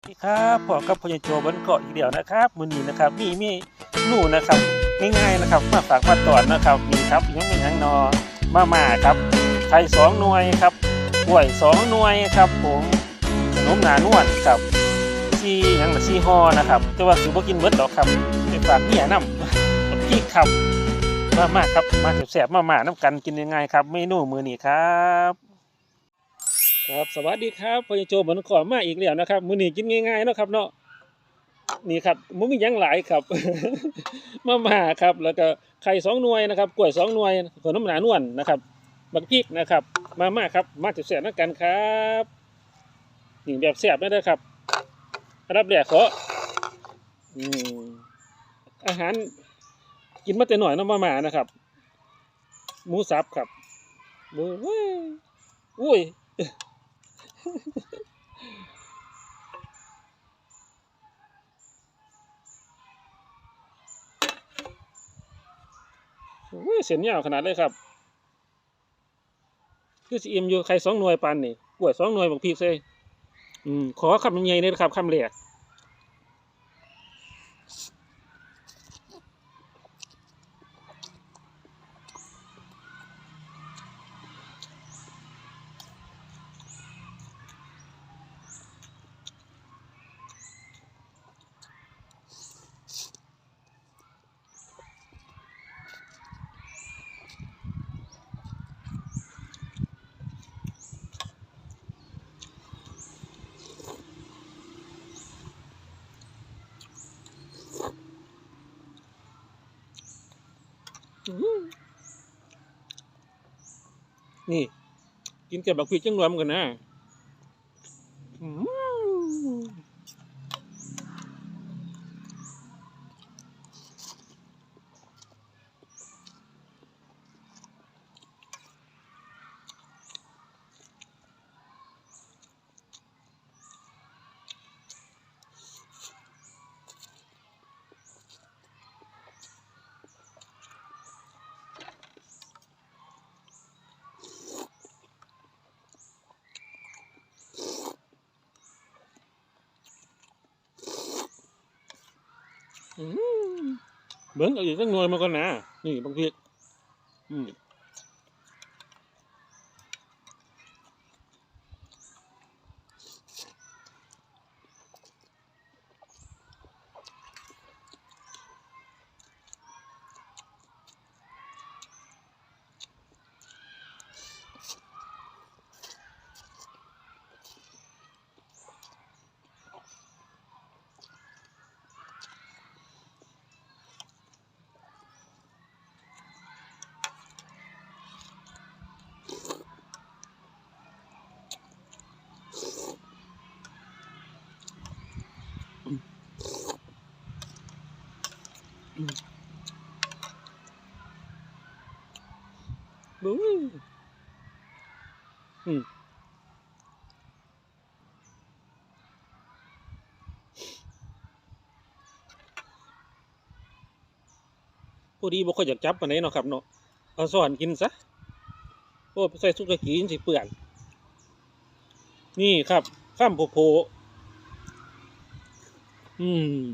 สวัสดีครับพอกับพญโจบนเกาะอีกเดียวนะครับมือนี้นะครับมีมีหนูนะครับง่ายๆนะครับมาฝากมาตอนนะครับนี่ครับยังมียังนอมาม่าครับไข่สองหน่วยครับกล้วยสองหน่วยครับผมขนมหนานวดครับซีหยังละซีฮอนะครับแต่ว่าสิบ่กินเบิดดอกครับไปฝากเมียนำพี่ครับมามาครับมาแสบๆมาม่าน้ำกันกินยังไงครับเมนูมือนี้ครับ ครับสวัสดีครับพญโจบนขอมาอีกแล้วนะครับมื้อนี้กินง่ายๆเนาะครับเนาะนี่ครับมันมียังหลายครับ มาม่าครับ แล้วก็ไข่สองหน่วยนะครับกล้วยสองหน่วยขนมหนานวลนะครับบักพริกนะครับ มาม่าครับ มาแซ่บๆนักกันครับหนี่แบบแซ่บนะเด้ครับรับแรกขออาหารกินมาแต่หน่อยเนาะมาม่านะครับหมูสับครับอุ้ยอุ้ย เส้นยาวขนาดเลยครับคือสีเอ็มอยู่ใครสองหน่วยปันนี่กล้วยสองหน่วยบอกพีกเลยอืมขอคำใหญ่ๆเลยนะครับคำแรก นี่ กินกับบักพีกจังรวมกันนะอื้อหืออื้อหือ เบิ้งเอาอีกตั้งหน่วยมาก่อนนะ นี่บางพีอืม อืมพอดีบ่ค่อยอยากจับปานใดเนาะครับเนาะเอาสอนกินซะโอ้ใส่สุกกีนสิเปื่อน นี่ครับข้ามโพโพอืม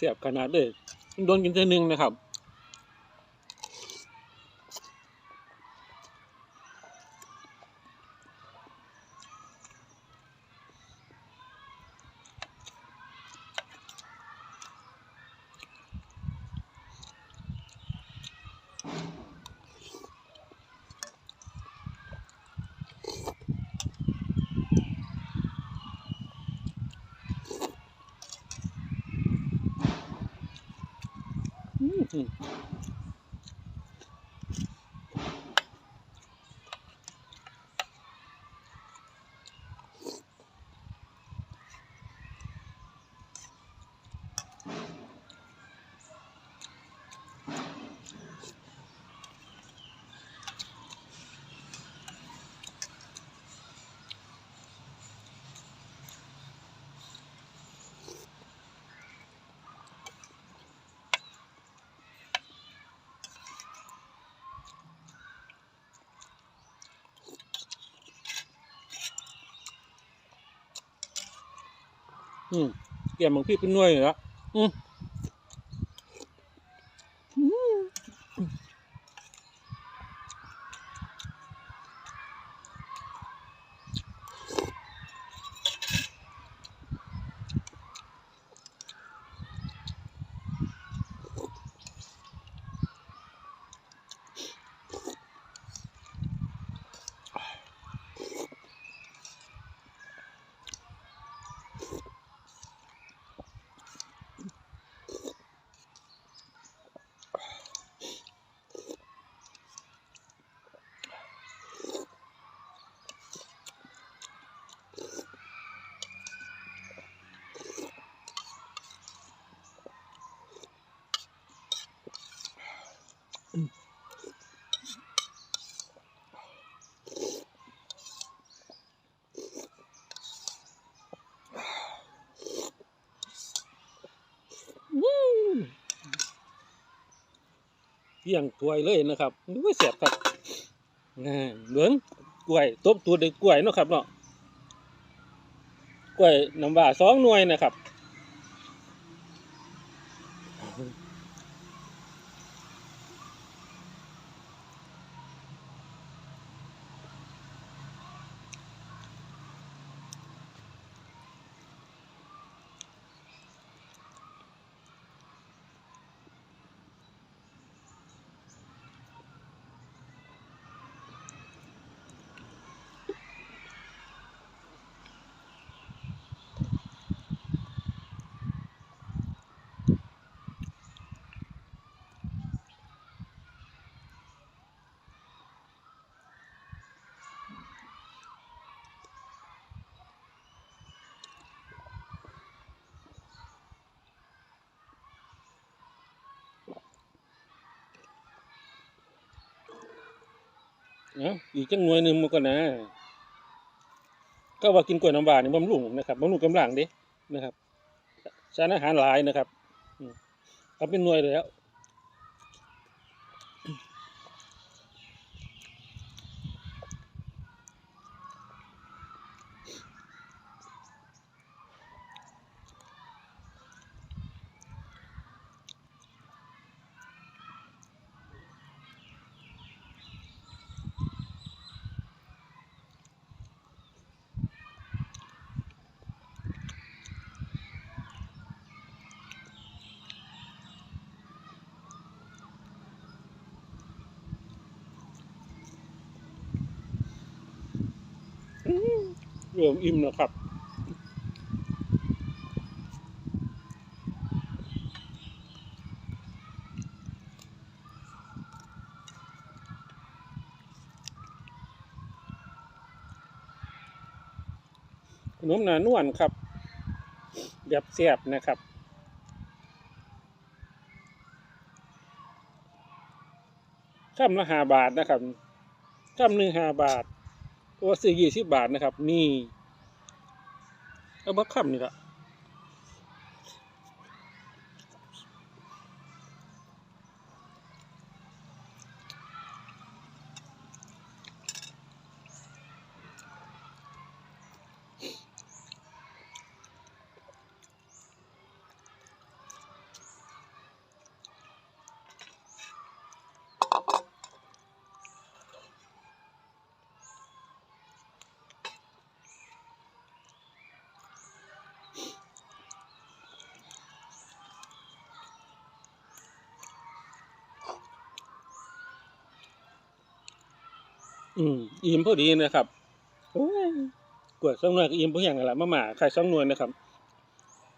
สียบขนาดเลยโดนกินเท่หนึ่งนะครับ อืม อืมเกี่ยมของพี่เป็นหน่วยเหรออืมอืม เที่ยงถ้วยเลยนะครับดูว่าเสียบครับเหลืองกล้วยตบตัวเด็กกล้วยเนาะครับเนาะกล้วยน้ำว่าสองหน่วยนะครับ นาะอีกจังหน่วยหนึ่งมันก็นะ ก็ว่ากินกล้วยน้ำว้านี่บำรุงนะครับบำรุงกำลังเด้นะครับสารอาหารหลายนะครับอืมก็เป็นหน่วยเลยแล้ว เริ่มอิ่มแล้วครับขนมหนานวลครับแบบเสียบนะครับข้ามละห้าบาทนะครับข้ามหนึ่งหาบาท ตัวสี่ยี่สิบบาทนะครับ นี่เอาบักคำนี่ละ อืมอิ่มพอดีนะครับโอ้ยกวดสองนวยก็อิ่มพออย่างนั้นละมาม่าไข่สองนวยนะครับ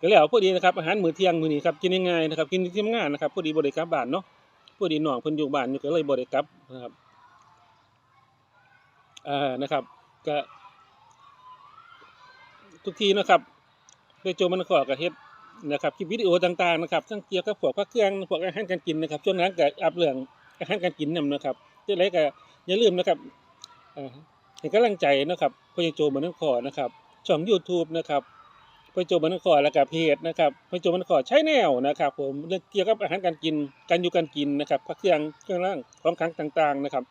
ก็แล้วพอดีนะครับอาหารมื้อเที่ยงมื้อนี้ครับกินง่ายๆนะครับ กินที่ทำงานนะครับพอดีบ่ได้กลับบ้านเนาะพอดีน้องเพิ่นอยู่บ้านอยู่ก็เลยบ่ได้กลับนะครับอ่านะครับก็ทุกทีนะครับโดยโจมันขอกับเฮ็ดนะครับคลิปวิดีโอต่างๆนะครับทั้งเกี่ยวกับพวกพระเครื่องพวกอาหารการกินนะครับช่วงนั้นก็อัพเรื่องอาหารการกินนำนะครับเจ้าไรก็อย่าลืมนะครับ เอ่อให้กำลังใจนะครับพระโจมันขอนะครับ ช่อง YouTube นะครับพระโจมันขอแล้วก็เพจนะครับพระโจมันขอใช้แนวนะครับ ผมเรื่องเกี่ยวกับอาหารการกินการอยู่การกินนะครับพระเครื่องเครื่องร่างของขังต่างๆนะครับ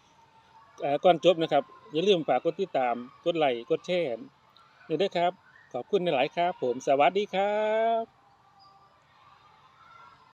ก่อนจบนะครับอย่าลืมฝากกดติดตามกดไลค์กดแชร์ด้วยครับ ขอบคุณในหลายครับ ผมสวัสดีครับ